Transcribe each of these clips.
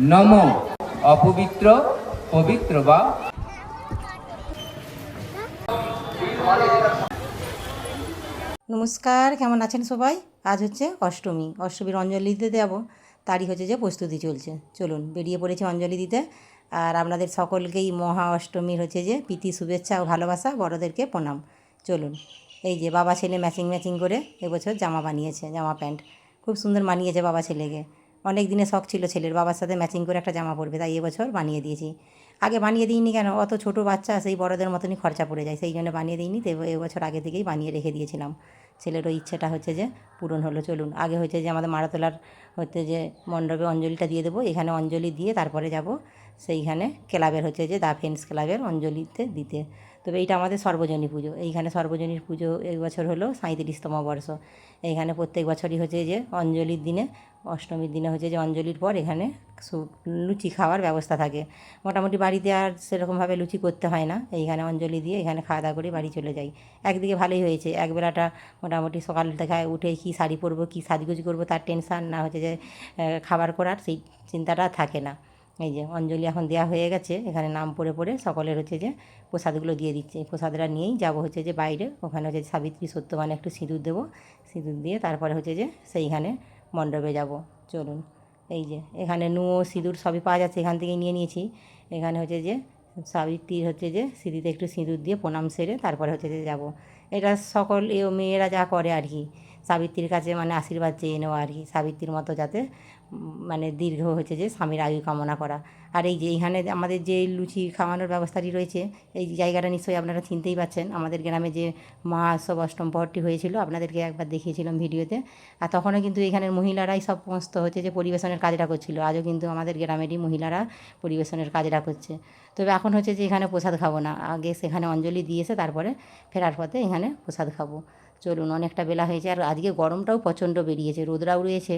নম, অপবিত্র, পবিত্র বা নমস্কার, কেমন আছেন সবাই? আজ হচ্ছে অষ্টমী, অষ্টমীর অঞ্জলি দিতে যাব। তারই হচ্ছে যে প্রস্তুতি চলছে। চলুন, বেরিয়ে পড়েছে অঞ্জলি দিতে। আর আপনাদের সকলকেই মহা অষ্টমীর হচ্ছে যে প্রীতি, শুভেচ্ছা ও ভালোবাসা, বড়োদেরকে প্রণাম। চলুন, এই যে বাবা ছেলে ম্যাচিং ম্যাচিং করে এবছর জামা বানিয়েছে, জামা প্যান্ট। খুব সুন্দর মানিয়েছে বাবা ছেলেকে। অনেক দিনে শখ ছিল ছেলের, বাবার সাথে ম্যাচিং করে একটা জামা পরবে, তাই এবছর বানিয়ে দিয়েছি। আগে বানিয়ে দিইনি কেন? অত ছোট বাচ্চা, সেই বড়দের মতনই খরচা পড়ে যায়, সেই জন্য বানিয়ে দিইনি, তো এবছর আগে থেকেই বানিয়ে রেখে দিয়েছিলাম। ছেলেরও ইচ্ছেটা হচ্ছে যে পূরণ হলো, চলুন। আগে হচ্ছে যে আমাদের মারাতলার হচ্ছে যে মণ্ডপে অঞ্জলিটা দিয়ে দেবো, এখানে অঞ্জলি দিয়ে তারপরে যাব সেইখানে ক্লাবের হচ্ছে যে, দা ফ্রেন্ডস ক্লাবের অঞ্জলিতে দিতে। তবে এইটা আমাদের সর্বজনী পুজো। এইখানে সর্বজনীন পুজো এই বছর হলো সাঁইত্রিশতম বর্ষ। এইখানে প্রত্যেক বছরই হচ্ছে যে, অঞ্জলির দিনে, অষ্টমীর দিনে হচ্ছে যে, অঞ্জলির পর এখানে লুচি খাওয়ার ব্যবস্থা থাকে। মোটামুটি বাড়িতে আর সেরকমভাবে লুচি করতে হয় না। এইখানে অঞ্জলি দিয়ে এখানে খাওয়া দাওয়া করে বাড়ি চলে যাই। একদিকে ভালোই হয়েছে। একবেলাটা মোটামুটি সকাল থেকে উঠে কী শাড়ি পরবো, কী সাজগুজি করব, তার টেনশান না হচ্ছে যে খাবার করার সেই চিন্তাটা থাকে না। এই যে অঞ্জলি এখন দেওয়া হয়ে গেছে, এখানে নাম পড়ে পড়ে সকলের হচ্ছে যে প্রসাদগুলো দিয়ে দিচ্ছে। এই প্রসাদটা নিয়েই যাব হচ্ছে যে বাইরে, ওখানে হচ্ছে সাবিত্রী সত্যবান একটু সিঁদুর দেবো, সিঁদুর দিয়ে তারপরে হচ্ছে যে সেইখানে মণ্ডপে যাব। চলুন, এই যে এখানে নুয়ো, সিঁদুর সবই পাওয়া যাচ্ছে, এখান থেকেই নিয়ে নিয়েছি। এখানে হচ্ছে যে সাবিত্রীর হচ্ছে যে সিঁড়িতে একটু সিঁদুর দিয়ে প্রণাম সেরে তারপরে হচ্ছে যে যাব। এটা সকল এ মেয়েরা যা করে আর কি। সাবিত্রীর কাছে মানে আশীর্বাদ চেয়ে নেওয়া আর কি, সাবিত্রীর মতো যাতে মানে দীর্ঘ হচ্ছে যে স্বামীর আয়ু কামনা করা। আর এই যে এইখানে আমাদের যে লুচি খাওয়ানোর ব্যবস্থাটি রয়েছে, এই জায়গাটা নিশ্চয়ই আপনারা চিনতেই পাচ্ছেন। আমাদের গ্রামে যে মহাসব অষ্টম পহরটি হয়েছিল, আপনাদেরকে একবার দেখিয়েছিলাম ভিডিওতে। আর তখনও কিন্তু এখানের মহিলারাই সব সমস্ত হচ্ছে যে পরিবেশনের কাজটা করছিল। আজও কিন্তু আমাদের গ্রামেরই মহিলারা পরিবেশনের কাজটা করছে। তবে এখন হচ্ছে যে এখানে প্রসাদ খাব না, আগে সেখানে অঞ্জলি দিয়েছে তারপরে ফেরার পথে এখানে প্রসাদ খাব। চলুন, অনেকটা বেলা হয়েছে আর আজকে গরমটাও প্রচণ্ড বেরিয়েছে, রোদরাও রয়েছে।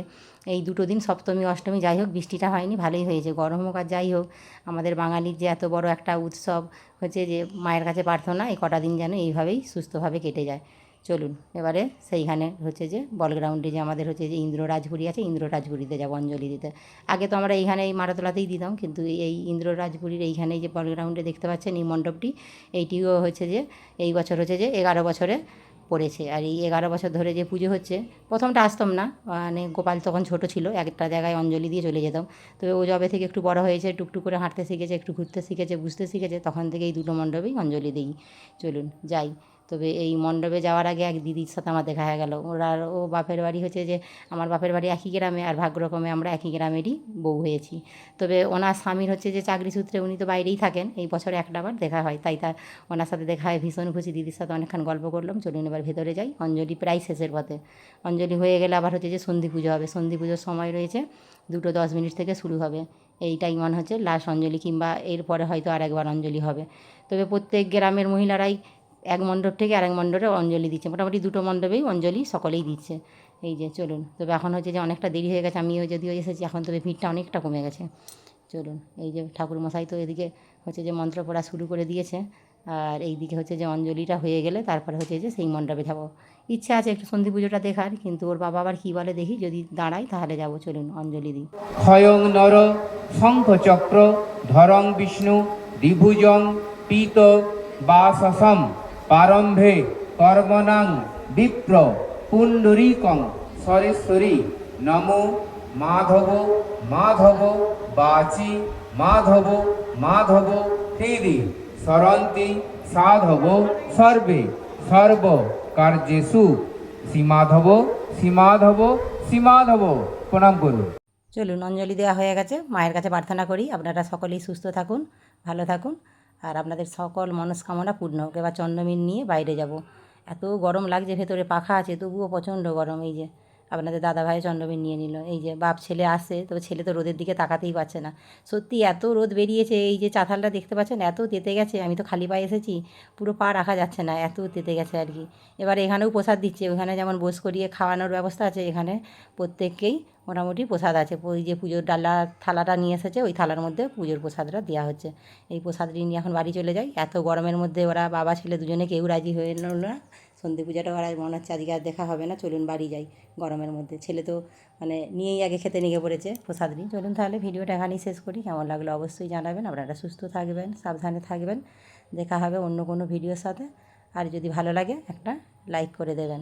এই দুটো দিন, সপ্তমী, অষ্টমী, যাই হোক, বৃষ্টিটা হয়নি, ভালোই হয়েছে গরম হোক আর যাই হোক, আমাদের বাঙালির যে এত বড় একটা উৎসব হচ্ছে যে মায়ের কাছে প্রার্থনা, এই কটা দিন যেন এইভাবেই সুস্থভাবে কেটে যায়। চলুন, এবারে সেইখানে হচ্ছে যে বল গ্রাউন্ডে যে আমাদের হচ্ছে যে ইন্দ্ররাজপুরি আছে ইন্দ্ররাজপুরিতে যাব অঞ্জলি দিতে। আগে তো আমরা এইখানে এই মারাতলাতেই দিতাম, কিন্তু এই ইন্দ্র ইন্দ্ররাজপুরীর এইখানে যে বল গ্রাউন্ডে দেখতে পাচ্ছেন এই মণ্ডপটি, এইটিও হচ্ছে যে এই বছর হচ্ছে যে এগারো বছরে পড়েছে আর এই এগারো বছর ধরে যে পুজো হচ্ছে, প্রথমটা আসতাম না। মানে গোপাল তখন ছোট ছিল, একটা জায়গায় অঞ্জলি দিয়ে চলে যেতাম। তবে ও জবে থেকে একটু বড় হয়েছে, টুকটুক করে হাঁটতে শিখেছে, একটু ঘুরতে শিখেছে, বুঝতে শিখেছে, তখন থেকে এই দুটো মণ্ডপেই অঞ্জলি দিই। চলুন, যাই। তবে এই মণ্ডপে যাওয়ার আগে এক দিদির সাথে আমার দেখা হয়ে গেল। ওরা ও বাপের বাড়ি হচ্ছে যে আমার বাপের বাড়ি একই গ্রামে আর ভাগ্যরকমে আমরা একই গ্রামেরই বউ হয়েছি। তবে ওনার স্বামীর হচ্ছে যে চাকরি সূত্রে উনি তো বাইরেই থাকেন, এই বছরে একটা বার দেখা হয়। তাই তার ওনার সাথে দেখা হয়, ভীষণ খুশি। দিদির সাথে অনেকক্ষণ গল্প করলাম, চলুন এবার ভেতরে যাই। অঞ্জলি প্রায় শেষের পথে। অঞ্জলি হয়ে গেলে আবার হচ্ছে যে সন্ধি পুজো হবে। সন্ধি পুজোর সময় রয়েছে, দুটো দশ মিনিট থেকে শুরু হবে। এইটাই মনে হচ্ছে লাস্ট অঞ্জলি কিংবা এরপরে হয়তো আর একবার অঞ্জলি হবে। তবে প্রত্যেক গ্রামের মহিলারাই এক মণ্ডপ থেকে আরেক মণ্ডপে অঞ্জলি দিচ্ছে। মোটামুটি দুটো মণ্ডপেই অঞ্জলি সকলেই দিচ্ছে। এই যে, চলুন। তবে এখন হচ্ছে যে অনেকটা দেরি হয়ে গেছে, আমিও যদিও এসেছি, এখন তবে ভিড়টা অনেকটা কমে গেছে। চলুন, এই যে ঠাকুর মশাই তো এদিকে হচ্ছে যে মন্ত্র পড়া শুরু করে দিয়েছে। আর এই দিকে হচ্ছে যে অঞ্জলিটা হয়ে গেলে তারপরে হচ্ছে যে সেই মণ্ডপে যাব। ইচ্ছা আছে একটু সন্ধি পুজোটা দেখার, কিন্তু ওর বাবা আবার কী বলে দেখি, যদি দাঁড়াই তাহলে যাব। চলুন, অঞ্জলি দিই। ক্ষয়ং নর শঙ্খচক্র ধরং বিষ্ণু দ্বিভুজং পীত বাসসম। প্রারম্ভে কর্মণাং বিপ্র পুণ্ডরীকং সরেশ্বরী নমো মাধব মাধব বাচি মাধব মাধব হৃদি সরন্তি সাধব সর্বে সর্ব কার্যেষু। শ্রীমাধব শ্রীমাধব শ্রীমাধব। প্রণাম করুন। চলুন অঞ্জলি দেওয়া হয়ে গেছে। মায়ের কাছে প্রার্থনা করি আপনারা সকলেই সুস্থ থাকুন, ভালো থাকুন। আর আপনাদের সকল মনস্কামনা পূর্ণ হোক। এবার চন্দ্রমিন নিয়ে বাইরে যাব। এত গরম লাগছে, ভেতরে পাখা আছে, তবুও প্রচণ্ড গরম এই যে। আপনাদের দাদা ভাই চন্দ্রমিন নিয়ে নিল। এই যে বাপ ছেলে আসে, তবে ছেলে তো রোদের দিকে তাকাতেই পারছে না। সত্যি এত রোদ বেরিয়েছে, এই যে চাতালটা দেখতে পাচ্ছেন, এত তেতে গেছে। আমি তো খালি পায়ে এসেছি, পুরো পা রাখা যাচ্ছে না, এত তেতে গেছে আর কি। এবার এখানেও প্রসাদ দিচ্ছে, ওখানে যেমন বোস করিয়ে খাওয়ানোর ব্যবস্থা আছে এখানে প্রত্যেককেই। মোটামুটি প্রসাদ আছে। ওই যে পুজোর ডালা, থালাটা নিয়ে এসেছে, ওই থালার মধ্যে পুজোর প্রসাদটা দেওয়া হচ্ছে। এই প্রসাদটি নিয়ে এখন বাড়ি চলে যাই। এত গরমের মধ্যে ওরা বাবা ছেলে দুজনে কেউ রাজি হয়ে নিল না। সন্ধে পূজাটাও ওরা মনে হচ্ছে আজকে আর দেখা হবে না। চলুন বাড়ি যাই গরমের মধ্যে। ছেলে তো মানে নিয়েই আগে খেতে নিয়ে পড়েছে প্রসাদ নিয়ে চলুন তাহলে ভিডিওটা এখানেই শেষ করি। কেমন লাগল অবশ্যই জানাবেন। আপনারা সুস্থ থাকবেন, সাবধানে থাকবেন। দেখা হবে অন্য কোনো ভিডিওর সাথে। আর যদি ভালো লাগে একটা লাইক করে দেবেন।